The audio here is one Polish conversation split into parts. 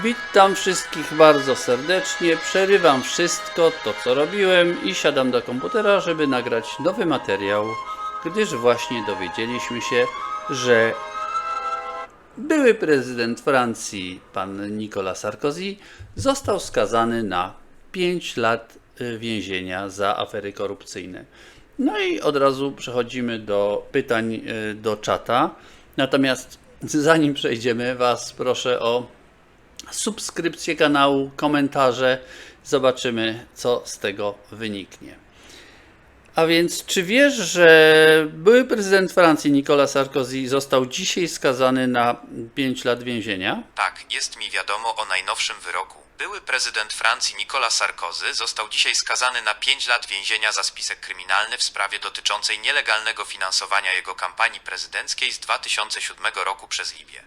Witam wszystkich bardzo serdecznie. Przerywam wszystko to, co robiłem i siadam do komputera, żeby nagrać nowy materiał, gdyż właśnie dowiedzieliśmy się, że były prezydent Francji, pan Nicolas Sarkozy, został skazany na 5 lat y, więzienia za afery korupcyjne. No i od razu przechodzimy do pytań y, do czata. Natomiast zanim przejdziemy, Was proszę o subskrypcję kanału, komentarze. Zobaczymy, co z tego wyniknie. A więc, czy wiesz, że były prezydent Francji Nicolas Sarkozy został dzisiaj skazany na 5 lat więzienia? Tak, jest mi wiadomo o najnowszym wyroku. Były prezydent Francji Nicolas Sarkozy został dzisiaj skazany na 5 lat więzienia za spisek kryminalny w sprawie dotyczącej nielegalnego finansowania jego kampanii prezydenckiej z 2007 roku przez Libię.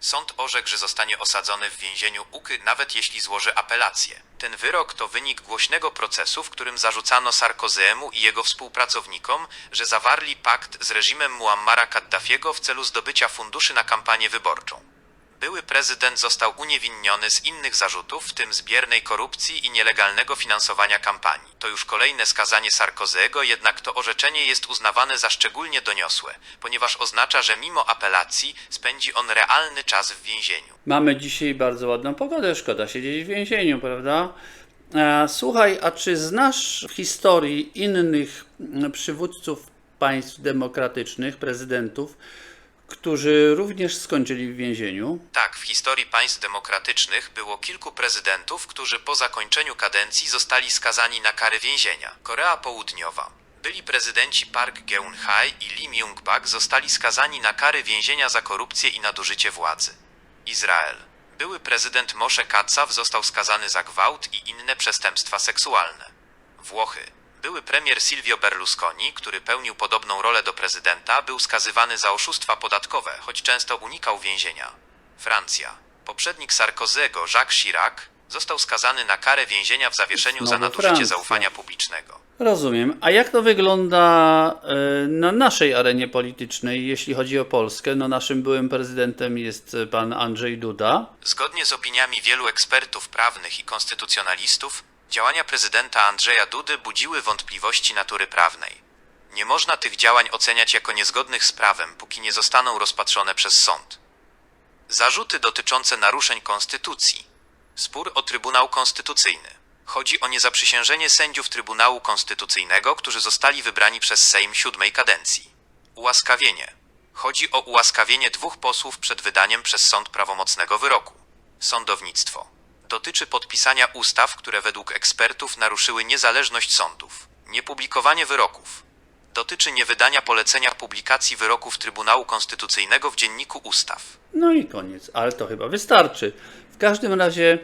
Sąd orzekł, że zostanie osadzony w więzieniu UKY, nawet jeśli złoży apelację. Ten wyrok to wynik głośnego procesu, w którym zarzucano Sarkozyemu i jego współpracownikom, że zawarli pakt z reżimem Muammara Kaddafiego w celu zdobycia funduszy na kampanię wyborczą. Były prezydent został uniewinniony z innych zarzutów, w tym zbiernej korupcji i nielegalnego finansowania kampanii. To już kolejne skazanie Sarkozyego, jednak to orzeczenie jest uznawane za szczególnie doniosłe, ponieważ oznacza, że mimo apelacji spędzi on realny czas w więzieniu. Mamy dzisiaj bardzo ładną pogodę, szkoda siedzieć w więzieniu, prawda? E, Słuchaj, a czy znasz w historii innych mm, przywódców państw demokratycznych, prezydentów, którzy również skończyli w więzieniu? Tak, w historii państw demokratycznych było kilku prezydentów, którzy po zakończeniu kadencji zostali skazani na kary więzienia. Korea Południowa. Byli prezydenci Park Geun-hye i Lee Myung-bak zostali skazani na kary więzienia za korupcję i nadużycie władzy. Izrael. Były prezydent Moshe Katsaw został skazany za gwałt i inne przestępstwa seksualne. Włochy. Były premier Silvio Berlusconi, który pełnił podobną rolę do prezydenta, był skazywany za oszustwa podatkowe, choć często unikał więzienia. Francja. Poprzednik Sarkozy'ego, Jacques Chirac, został skazany na karę więzienia w zawieszeniu za nadużycie Francja. zaufania publicznego. Rozumiem. A jak to wygląda e, na naszej arenie politycznej, jeśli chodzi o Polskę? No naszym byłym prezydentem jest e, pan Andrzej Duda. Zgodnie z opiniami wielu ekspertów prawnych i konstytucjonalistów, działania prezydenta Andrzeja Dudy budziły wątpliwości natury prawnej. Nie można tych działań oceniać jako niezgodnych z prawem, póki nie zostaną rozpatrzone przez sąd. Zarzuty dotyczące naruszeń konstytucji. Spór o Trybunał Konstytucyjny. Chodzi o niezaprzysiężenie sędziów Trybunału Konstytucyjnego, którzy zostali wybrani przez Sejm siódmej kadencji. Ułaskawienie. Chodzi o ułaskawienie dwóch posłów przed wydaniem przez sąd prawomocnego wyroku. Sądownictwo. Dotyczy podpisania ustaw, które według ekspertów naruszyły niezależność sądów. Niepublikowanie wyroków. Dotyczy niewydania polecenia publikacji wyroków Trybunału Konstytucyjnego w Dzienniku Ustaw. No i koniec, ale to chyba wystarczy. W każdym razie,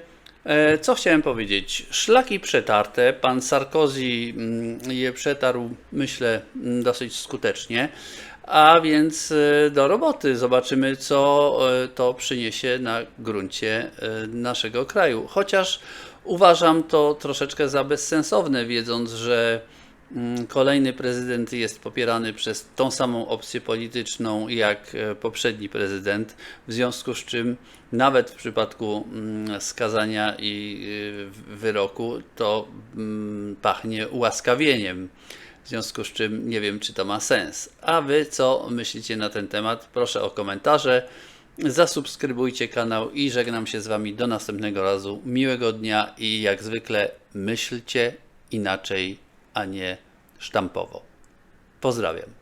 co chciałem powiedzieć? Szlaki przetarte. Pan Sarkozy mm, je przetarł, myślę, mm, dosyć skutecznie. A więc e, do roboty. Zobaczymy, co e, to przyniesie na gruncie e, naszego kraju. Chociaż uważam to troszeczkę za bezsensowne, wiedząc, że Kolejny prezydent jest popierany przez tą samą opcję polityczną jak e, poprzedni prezydent, w związku z czym nawet w przypadku mm, skazania i y, wyroku to mm, pachnie ułaskawieniem. W związku z czym nie wiem, czy to ma sens. A wy co myślicie na ten temat? Proszę o komentarze. Zasubskrybujcie kanał i żegnam się z wami do następnego razu. Miłego dnia i jak zwykle myślcie inaczej, a nie sztampowo. Pozdrawiam.